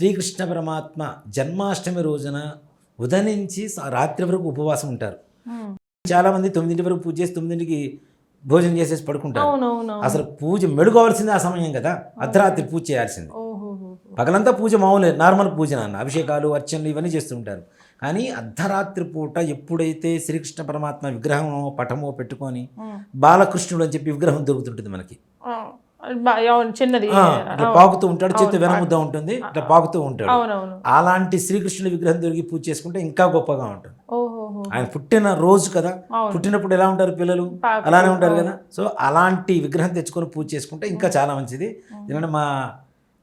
శ్రీకృష్ణ పరమాత్మ జన్మాష్టమి రోజున ఉదయం నుంచి రాత్రి వరకు ఉపవాసం ఉంటారు. ఉమ్. చాలామంది తొమ్మిదింటి వరకు పూజ చేసి తొమ్మిదింటికి భోజనం చేసేసి పడుకుంటారు. అసలు పూజ మెడుకోవాల్సింది ఆ సమయం కదా? అర్ధరాత్రి పూజ చేయాల్సింది. పగలంతా పూజ మామూలే నార్మల్ పూజ నాన్న. అభిషేకాలు అర్చనలు ఇవన్నీ చేస్తూ ఉంటారు. కానీ అర్ధరాత్రి పూట ఎప్పుడైతే శ్రీకృష్ణ పరమాత్మ విగ్రహం పటమో పెట్టుకొని బాలకృష్ణుడు అని చెప్పి విగ్రహం దొరుకుతుంటుంది మనకి. చిన్నది. పాకుతూ ఉంటాడు చేతి వెనముద్ద ఉంటుంది ఇట్లా పాకుతూ ఉంటాడు. అలాంటి శ్రీకృష్ణుడి విగ్రహం దొరికి పూజ చేసుకుంటే ఇంకా గొప్పగా ఉంటుంది. ఆయన పుట్టిన రోజు కదా. పుట్టినప్పుడు ఎలా ఉంటారు పిల్లలు? అలానే ఉంటారు కదా. సో అలాంటి విగ్రహం తెచ్చుకొని పూజ చేసుకుంటే ఇంకా చాలా మంచిది. ఎందుకంటే మా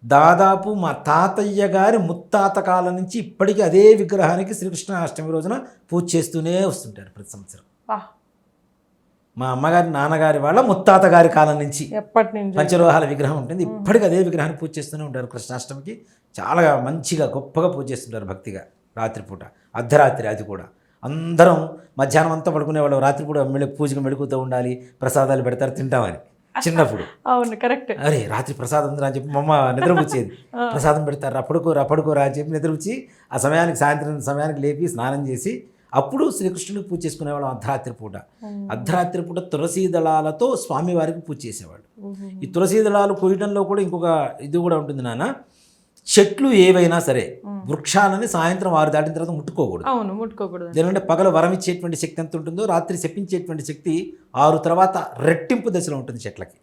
దాదాపు మా తాతయ్య గారి ముత్తాత కాలం నుంచి ఇప్పటికీ అదే విగ్రహానికి శ్రీకృష్ణ అష్టమి రోజున పూజ చేస్తూనే వస్తుంటారు ప్రతి సంవత్సరం. మా అమ్మగారి నాన్నగారి వాళ్ళ ముత్తాత గారి కాలం నుంచి ఎప్పటి నుంచి? పంచలోహాల విగ్రహం ఉంటుంది. ఇప్పటికీ అదే విగ్రహాన్ని పూజ చేస్తూనే ఉంటారు కృష్ణాష్టమికి. చాలా మంచిగా గొప్పగా పూజ చేస్తుంటారు భక్తిగా రాత్రిపూట అర్ధరాత్రి అది కూడా. అందరం మధ్యాహ్నం అంతా పడుకునేవాళ్ళు. రాత్రిపూట మెళు పూజకు మెడుకుతూ ఉండాలి ప్రసాదాలు పెడతారు తింటామని చిన్నప్పుడు. అవును కరెక్ట్. అరే రాత్రి ప్రసాదం ఉందిరా అని చెప్పి మా అమ్మ నిద్రపుచ్చేది. ప్రసాదం పెడతారు? పడుకోరా పడుకోరా అని చెప్పి నిద్రపుచ్చి ఆ సమయానికి సాయంత్రం సమయానికి లేపి స్నానం చేసి అప్పుడు శ్రీకృష్ణుడికి పూజ చేసుకునేవాళ్ళం అర్ధరాత్రి పూట. అర్ధరాత్రి పూట తులసీ దళాలతో స్వామివారికి పూజ చేసేవాళ్ళు. ఈ తులసీ దళాలు కొయ్యడంలో కూడా ఇంకొక ఇది కూడా ఉంటుంది నాన్న. చెట్లు ఏవైనా సరే వృక్షాలని సాయంత్రం ఆరు దాటిన తర్వాత ముట్టుకోకూడదు. అవును ముట్టుకోకూడదు. ఎందుకంటే పగలు వరం ఇచ్చేటువంటి శక్తి ఎంత ఉంటుందో రాత్రి శపించేటువంటి శక్తి ఆరు తర్వాత రెట్టింపు దశలో ఉంటుంది చెట్లకి.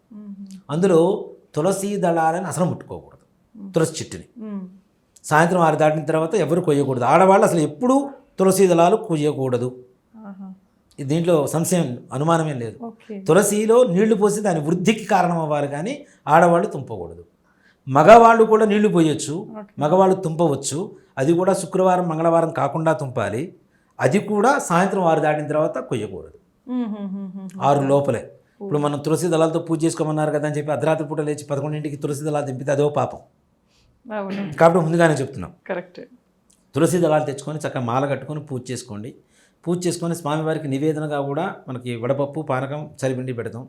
అందులో తులసీ దళాలని అసలు ముట్టుకోకూడదు. తులసి చెట్టుని. సాయంత్రం ఆరు దాటిన తర్వాత ఎవరు కొయ్యకూడదు. ఆడవాళ్ళు అసలు ఎప్పుడూ తులసీ దళాలు కొయ్యకూడదు ఇది దీంట్లో సంశయం అనుమానమేం లేదు. తులసిలో నీళ్ళు పోసి దాని వృద్ధికి కారణం అవ్వాలి కానీ ఆడవాళ్ళు తుంపకూడదు. మగవాళ్ళు కూడా నీళ్ళు పోయొచ్చు మగవాళ్ళు తుంపవచ్చు. అది కూడా శుక్రవారం మంగళవారం కాకుండా తుంపాలి. అది కూడా సాయంత్రం ఆరు దాటిన తర్వాత కొయ్యకూడదు. ఆరు లోపలే. ఇప్పుడు మనం తులసి దళాలతో పూజ చేసుకోమన్నారు కదా అని చెప్పి అర్ధరాత్రి పూట లేచి పదకొండింటికి తులసి దళాలు దింపితే అదో పాపం. కాబట్టి ముందుగానే చెప్తున్నాం. కరెక్ట్. తులసి దళాలు తెచ్చుకొని చక్కగా మాల కట్టుకొని పూజ చేసుకోండి. పూజ చేసుకొని స్వామివారికి నివేదనగా కూడా మనకి వడపప్పు పానకం చలిపిండి పెడతాం.